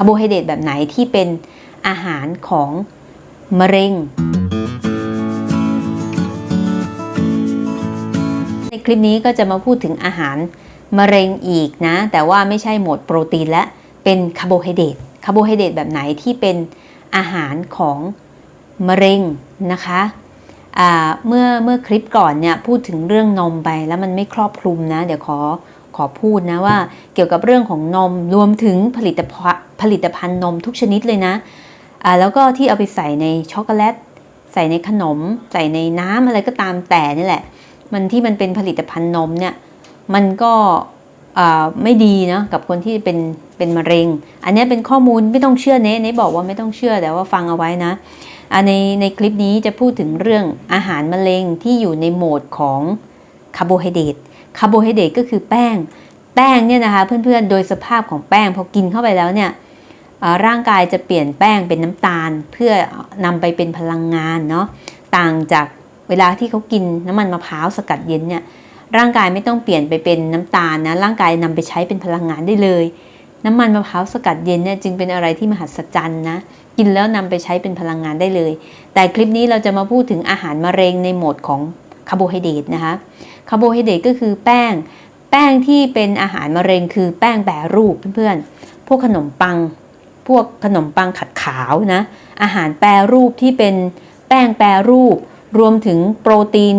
คาร์โบไฮเดรตแบบไหนที่เป็นอาหารของมะเร็ง ในคลิปนี้ก็จะมาพูดถึงอาหารมะเร็งอีกนะ แต่ว่าไม่ใช่หมวดโปรตีนและเป็นคาร์โบไฮเดรตคาร์โบไฮเดรตแบบไหนที่เป็นอาหารของมะเร็งนะคะเมื่อเมื่อคลิปก่อนเนี่ยพูดถึงเรื่องนมไปแล้วมันไม่ครอบคลุมนะ เดี๋ยวขอ ขอพูดนะว่าเกี่ยวกับเรื่องของนมรวมถึงผลิตภัณฑ์ผลิตภัณฑ์นมทุกชนิดเลยนะอ่าแล้วก็ที่เอาไปใส่ในช็อกโกแลต ใส่ในขนม ใส่ในน้ำอะไรก็ตามแต่นี่แหละ มันที่มันเป็นผลิตภัณฑ์นมเนี่ยมันก็ไม่ดีเนาะกับคนที่เป็นเป็นมะเร็ง อันนี้เป็นข้อมูลไม่ต้องเชื่อเนเนบอกว่าไม่ต้องเชื่อแต่ว่าฟังเอาไว้นะในในคลิปนี้จะพูดถึงเรื่องอาหารมะเร็งที่อยู่ในโหมดของคาร์โบไฮเดรต คาร์โบไฮเดรตก็คือแป้ง แป้งเนี่ยนะคะเพื่อนๆ โดยสภาพของแป้งพอกินเข้าไปแล้วเนี่ยร่างกายจะเปลี่ยนแป้งเป็นน้ำตาล เพื่อนำไปเป็นพลังงานเนาะต่างจากเวลาที่เขากินน้ำมันมะพร้าวสกัดเย็นเนี่ยร่างกายไม่ต้องเปลี่ยนไปเป็นน้ำตาลนะร่างกายนำไปใช้เป็นพลังงานได้เลย น้ำมันมะพร้าวสกัดเย็นเนี่ยจึงเป็นอะไรที่มหัศจรรย์นะกินแล้วนำไปใช้เป็นพลังงานได้เลย แต่คลิปนี้เราจะมาพูดถึงอาหารมะเร็งในโหมดของ คาร์โบไฮเดรตนะคะคาร์โบไฮเดรตก็คือแป้ง แป้งที่เป็นอาหารมะเร็งคือแป้งแปรรูปเพื่อนๆ พวกขนมปัง พวกขนมปังขัดขาวนะ อาหารแปรรูปที่เป็นแป้งแปรรูป รวมถึงโปรตีน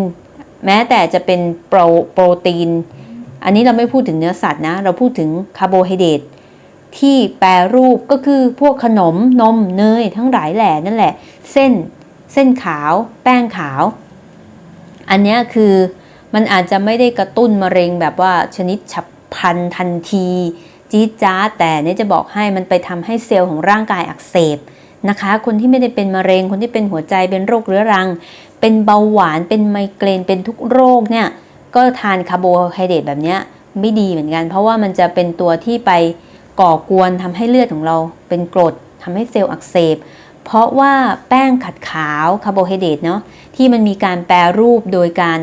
แม้แต่จะเป็นโปรโปรตีน อันนี้เราไม่พูดถึงเนื้อสัตว์นะ เราพูดถึงคาร์โบไฮเดรตที่แปรรูปก็คือพวกขนมนมเนยทั้งหลายแหล่นั่นแหละ เส้น เส้นขาว แป้งขาว อันนี้คือมันอาจจะไม่ได้กระตุ้นมะเร็งแบบว่าชนิดฉับพลันทันที จี๊ดจ้าแต่เนี่ยจะบอกให้มันไปทำให้เซลล์ของร่างกายอักเสบนะคะ คนที่ไม่ได้เป็นมะเร็ง คนที่เป็นหัวใจเป็นโรคเรื้อรัง เป็นเบาหวานเป็นไมเกรนเป็นทุกโรคเนี่ยก็ทานคาร์โบไฮเดรตแบบนี้ไม่ดีเหมือนกัน เพราะว่ามันจะเป็นตัวที่ไปก่อกวนทำให้เลือดของเราเป็นกรดทำให้เซลล์อักเสบ เพราะว่าแป้งขัดขาวคาร์โบไฮเดรตเนาะที่มันมีการแปรรูปโดยการ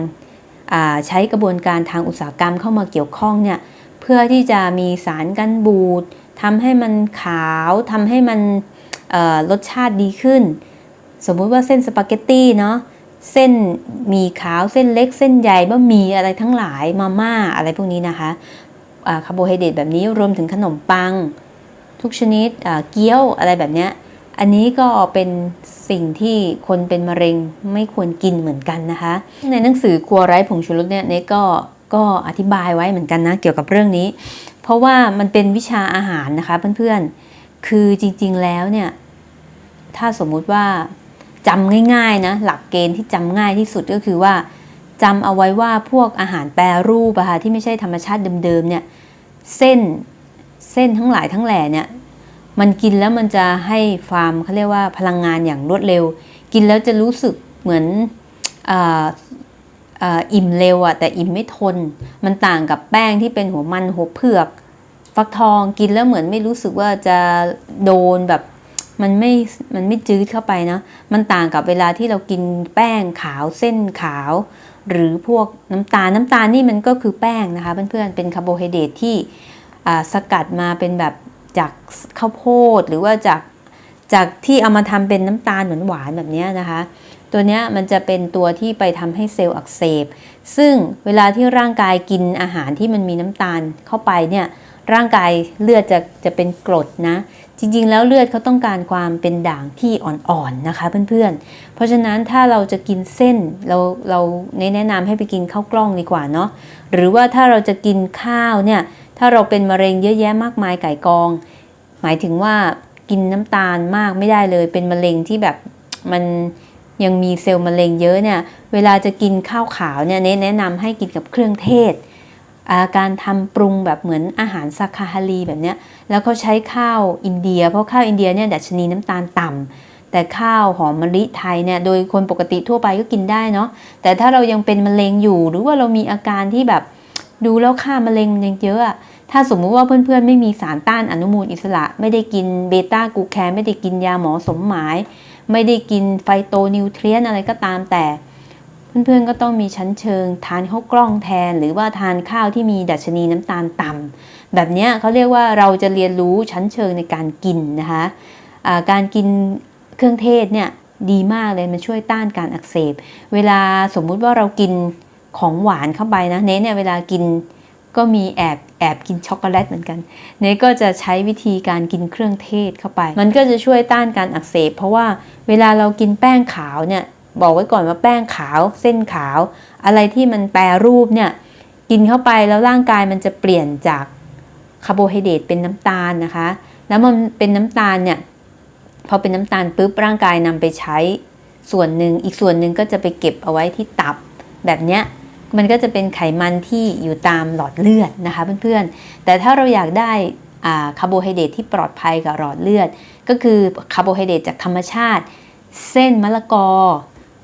ใช้กระบวนการทางอุตสาหกรรมเข้ามาเกี่ยวข้องเนี่ยเพื่อที่จะมีสารกันบูดทำให้มันขาวทำให้มันรสชาติดีขึ้น สมมุติว่าเส้นสปาเกตตี้เนาะเส้นมีขาวเส้นเล็กเส้นใหญ่บะหมี่อะไรทั้งหลายมาม่าอะไรพวกนี้นะคะคาร์โบไฮเดรตแบบนี้รวมถึงขนมปัง ทุกชนิดเกี๊ยวอะไรแบบเนี้ย อันนี้ก็เป็นสิ่งที่คนเป็นมะเร็งไม่ควรกินเหมือนกันนะคะ ในหนังสือครัวไร้ผงชูรสเนี่ยเนก็ก็อธิบายไว้เหมือนกันนะเกี่ยวกับเรื่องนี้ เพราะว่ามันเป็นวิชาอาหารนะคะเพื่อนๆ คือจริงๆแล้วเนี่ยถ้าสมมุติว่าจำง่ายๆนะหลักเกณฑ์ที่จำง่ายที่สุดก็คือว่าจำเอาไว้ว่าพวกอาหารแปรรูปอะค่ะที่ไม่ใช่ธรรมชาติเดิมๆเนี่ยเส้นเส้นทั้งหลายทั้งแหล่เนี่ย มันกินแล้วมันจะให้ความเขาเรียกว่าพลังงานอย่างรวดเร็ว กินแล้วจะรู้สึกเหมือนออิ่มเร็วอะแต่อิ่มไม่ทน มันต่างกับแป้งที่เป็นหัวมันหัวเผือก ฟักทองกินแล้วเหมือนไม่รู้สึกว่าจะโดนแบบมันไม่ มันไม่จืดเข้าไปนะ มันต่างกับเวลาที่เรากินแป้งขาวเส้นขาว หรือพวกน้ำตาลน้ำตาลนี่มันก็คือแป้งนะคะเพื่อนๆเป็นคาร์โบไฮเดรตที่สกัดมาเป็นแบบ จากข้าวโพดหรือว่าจากจากที่เอามาทำเป็นน้ำตาลหวานๆแบบนี้นะคะ ตัวนี้มันจะเป็นตัวที่ไปทำให้เซลล์อักเสบ ซึ่งเวลาที่ร่างกายกินอาหารที่มันมีน้ำตาลเข้าไปเนี่ยร่างกายเลือดจะจะเป็นกรดนะ จริงๆ แล้วเลือดเขาต้องการความเป็นด่างที่อ่อนๆนะคะเพื่อนๆ เพราะฉะนั้นถ้าเราจะกินเส้นเราเราแนะนำให้ไปกินข้าวกล้องดีกว่าเนาะหรือว่าถ้าเราจะกินข้าวเนี่ย ถ้าเราเป็นมะเร็งเยอะแยะมากมายไก่กอง หมายถึงว่ากินน้ำตาลมากไม่ได้เลย เป็นมะเร็งที่แบบมันยังมีเซลล์มะเร็งเยอะเนี่ย เวลาจะกินข้าวขาวเนี่ยเน้นแนะนำให้กินกับเครื่องเทศาการทำปรุงแบบเหมือนอาหารซาคาฮารีแบบเนี้ย แล้วก็ใช้ข้าวอินเดีย เพราะข้าวอินเดียเนี่ยดัชนีน้ำตาลต่ำแต่ข้าวหอมมะลิไทยเนี่ยโดยคนปกติทั่วไปก็กินได้เนาะ แต่ถ้าเรายังเป็นมะเร็งอยู่หรือว่าเรามีอาการที่แบบ ดูแล้วค่ามะเร็งมันยังเยอะถ้าสมมุติว่าเพื่อนๆ ไม่มีสารต้านอนุมูลอิสระ ไม่ได้กินเบต้ากูแคนไม่ได้กินยาหมอสมหมาย ไม่ได้กินไฟโตนิวเทรียนอะไรก็ตามแต่ เพื่อนๆ ก็ต้องมีชั้นเชิง ทานข้าวกล้องแทน หรือว่าทานข้าวที่มีดัชนีน้ำตาลต่ำแบบนี้เขาเรียกว่าเราจะเรียนรู้ชั้นเชิงในการกินนะคะอ่าการกินเครื่องเทศเนี่ยดีมากเลยมันช่วยต้านการอักเสบ เวลาสมมุติว่าเรากิน ของหวานเข้าไปนะเนเนี่ยเวลากินก็มีแอบแอบกินช็อกโกแลตเหมือนกัน เนก็จะใช้วิธีการกินเครื่องเทศเข้าไป มันก็จะช่วยต้านการอักเสบ เพราะว่าเวลาเรากินแป้งขาวเนี่ยบอกไว้ก่อนว่าแป้งขาวเส้นขาว อะไรที่มันแปรรูปเนี่ยกินเข้าไปแล้วร่างกายมันจะเปลี่ยนจากคาร์โบไฮเดรตเป็นน้ำตาลนะคะ แล้วมันเป็นน้ำตาลเนี่ยพอเป็นน้ำตาลปุ๊บร่างกายนำไปใช้ส่วนหนึ่งอีกส่วนหนึ่งก็จะไปเก็บเอาไว้ที่ตับ แบบเนี้ยมันก็จะเป็นไขมันที่อยู่ตามหลอดเลือดนะคะเพื่อนๆ แต่ถ้าเราอยากได้คาร์โบไฮเดรตที่ปลอดภัยกับหลอดเลือด ก็คือคาร์โบไฮเดรตจากธรรมชาติ เส้นมะละกอ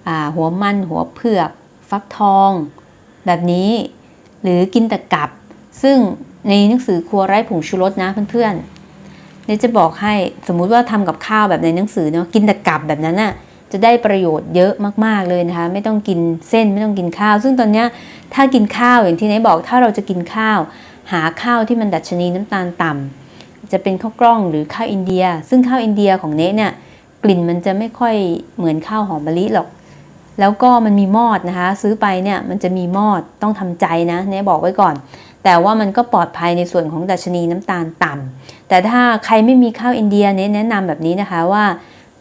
อหัวมันหัวเผือก ฟักทอง แบบนี้ หรือกินแต่กับ ซึ่งในหนังสือครัวไร้ผงชูรสนะเพื่อนๆเนี่ยจะบอกให้สมมุติว่าทำกับข้าวแบบในหนังสือเนาะกินแต่กับแบบนั้นน่ะ จะได้ประโยชน์เยอะมากๆเลยนะคะ ไม่ต้องกินเส้นไม่ต้องกินข้าว ซึ่งตอนนี้ถ้ากินข้าวอย่างที่ไหนบอกถ้าเราจะกินข้าว หาข้าวที่มันดัชนีน้ำตาลต่ำจะเป็นข้าวกล้องหรือข้าวอินเดีย ซึ่งข้าวอินเดียของเนเนี่ยกลิ่นมันจะไม่ค่อยเหมือนข้าวหอมมะลิหรอก แล้วก็มันมีมอดนะคะ ซื้อไปเนี่ยมันจะมีมอดต้องทำใจนะเนบอกไว้ก่อน แต่ว่ามันก็ปลอดภัยในส่วนของดัชนีน้ำตาลต่ำแต่ถ้าใครไม่มีข้าวอินเดียเนแนะนำแบบนี้นะคะว่า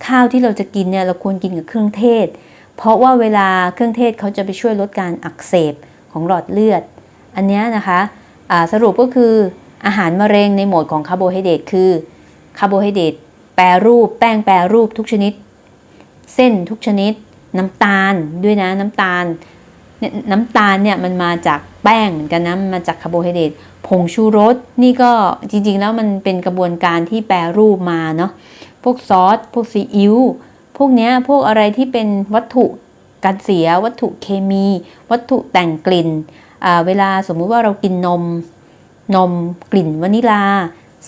ข้าวที่เราจะกินเนี่ยเราควรกินกับเครื่องเทศ เพราะว่าเวลาเครื่องเทศเขาจะไปช่วยลดการอักเสบของหลอดเลือด อันนี้นะคะะสรุปก็คืออาหารมะเร็งในโหมดของคาร์โบไฮเดรตคือคาร์โบไฮเดรตแปรรูป แป้งแปรรูปทุกชนิด เส้นทุกชนิด น้ำตาลด้วยนะน้ำตาลน้ำตาลเนี่ยมันมาจากแป้งเหมือนกันนะมาจากคาร์โบไฮเดรตผงชูรสนี่ก็จริงๆแล้วมันเป็นกระบวนการที่แปรรูปมาเนาะ พวกซอส พวกซีอิ๊ว พวกเนี้ยพวกอะไรที่เป็นวัตถุการเสีย วัตถุเคมี วัตถุแต่งกลิ่น เวลาสมมุติว่าเรากินนม นมกลิ่นวานิลา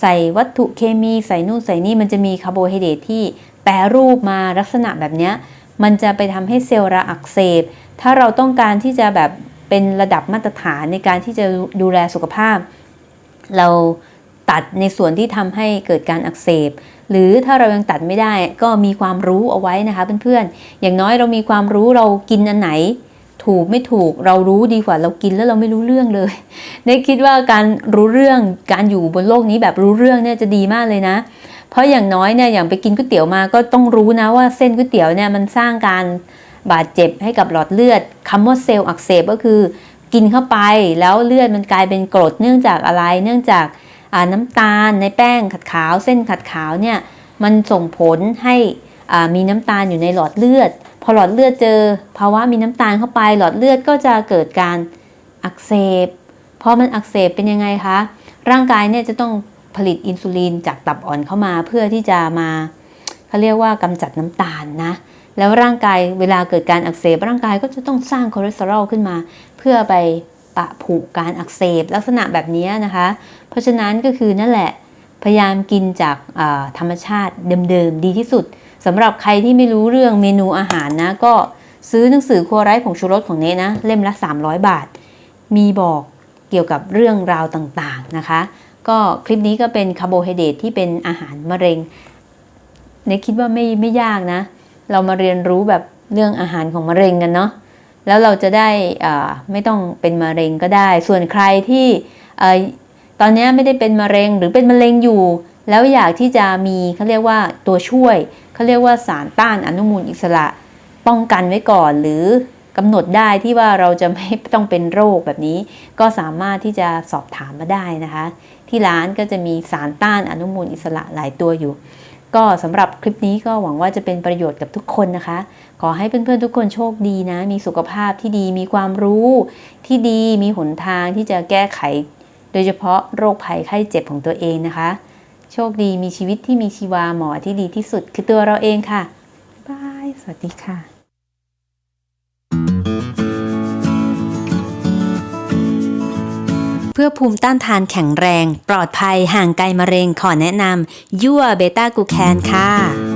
ใส่วัตถุเคมี ใส่นู่นใส่นี่มันจะมีคาร์โบไฮเดรตที่แปรรูปมาลักษณะแบบเนี้ยมันจะไปทำให้เซลล์ระอักเสบ ถ้าเราต้องการที่จะแบบเป็นระดับมาตรฐานในการที่จะดูแลสุขภาพ เราตัดในส่วนที่ทำให้เกิดการอักเสบ หรือถ้าเรายังตัดไม่ได้ก็มีความรู้เอาไว้นะคะเพื่อนๆ อย่างน้อยเรามีความรู้เรากินอันไหน ถูกไม่ถูกเรารู้ดีกว่าเรากินแล้วเราไม่รู้เรื่องเลยในคิดว่าการรู้เรื่องการอยู่บนโลกนี้แบบรู้เรื่องเนี่ยจะดีมากเลยนะ เพราะอย่างน้อยเนี่ยอย่างไปกินก๋วยเตี๋ยวมาก็ต้องรู้นะว่าเส้นก๋วยเตี๋ยวเนี่ยมันสร้างการบาดเจ็บให้กับหลอดเลือดคำว่าเซลล์อักเสบก็คือ กินเข้าไปแล้วเลือดมันกลายเป็นกรดเนื่องจากอะไรเนื่องจาก น้ำตาลในแป้งขัดขาว เส้นขัดขาวเนี่ยมันส่งผลให้มีน้ำตาลอยู่ในหลอดเลือด พอหลอดเลือดเจอภาวะมีน้ำตาลเข้าไป หลอดเลือดก็จะเกิดการอักเสบพอมันอักเสบเป็นยังไงคะร่างกายเนี่ยจะต้องผลิตอินซูลินจากตับอ่อนเข้ามาเพื่อที่จะมาเขาเรียกว่ากำจัดน้ำตาลนะ แล้วร่างกายเวลาเกิดการอักเสบร่างกายก็จะต้องสร้างคอเลสเตอรอลขึ้นมา เพื่อไป ปะผุการอักเสบลักษณะแบบนี้นะคะ เพราะฉะนั้นก็คือนั่นแหละพยายามกินจากธรรมชาติเดิมๆดีที่สุดสำหรับใครที่ไม่รู้เรื่องเมนูอาหารนะ ก็ซื้อหนังสือครัวไร้ผงชูรสของเนนะ เล่มละ 300 บาท มีบอกเกี่ยวกับเรื่องราวต่างๆนะคะ ก็คลิปนี้ก็เป็นคาร์โบไฮเดรตที่เป็นอาหารมะเร็งเนคิดว่าไม่ไม่ยากนะ เรามาเรียนรู้แบบเรื่องอาหารของมะเร็งกันเนาะ แล้วเราจะได้ไม่ต้องเป็นมะเร็งก็ได้ ส่วนใครที่ตอนนี้ไม่ได้เป็นมะเร็งหรือเป็นมะเร็งอยู่ แล้วอยากที่จะมีเขาเรียกว่าตัวช่วยเขาเรียกว่าสารต้านอนุมูลอิสระ ป้องกันไว้ก่อนหรือกำหนดได้ที่ว่าเราจะไม่ต้องเป็นโรคแบบนี้ ก็สามารถที่จะสอบถามมาได้นะคะ ที่ร้านก็จะมีสารต้านอนุมูลอิสระหลายตัวอยู่ ก็สำหรับคลิปนี้ก็หวังว่าจะเป็นประโยชน์กับทุกคนนะคะ ขอให้เพื่อนๆทุกคนโชคดีนะ มีสุขภาพที่ดีมีความรู้ที่ดีมีหนทางที่จะแก้ไข โดยเฉพาะโรคภัยไข้เจ็บของตัวเองนะคะ โชคดีมีชีวิตที่มีชีวาหมอที่ดีที่สุด คือตัวเราเองค่ะบาย สวัสดีค่ะ เพื่อภูมิต้านทานแข็งแรง ปลอดภัยห่างไกลมะเร็งขอแนะนำยั่วเบต้ากูแคนค่ะ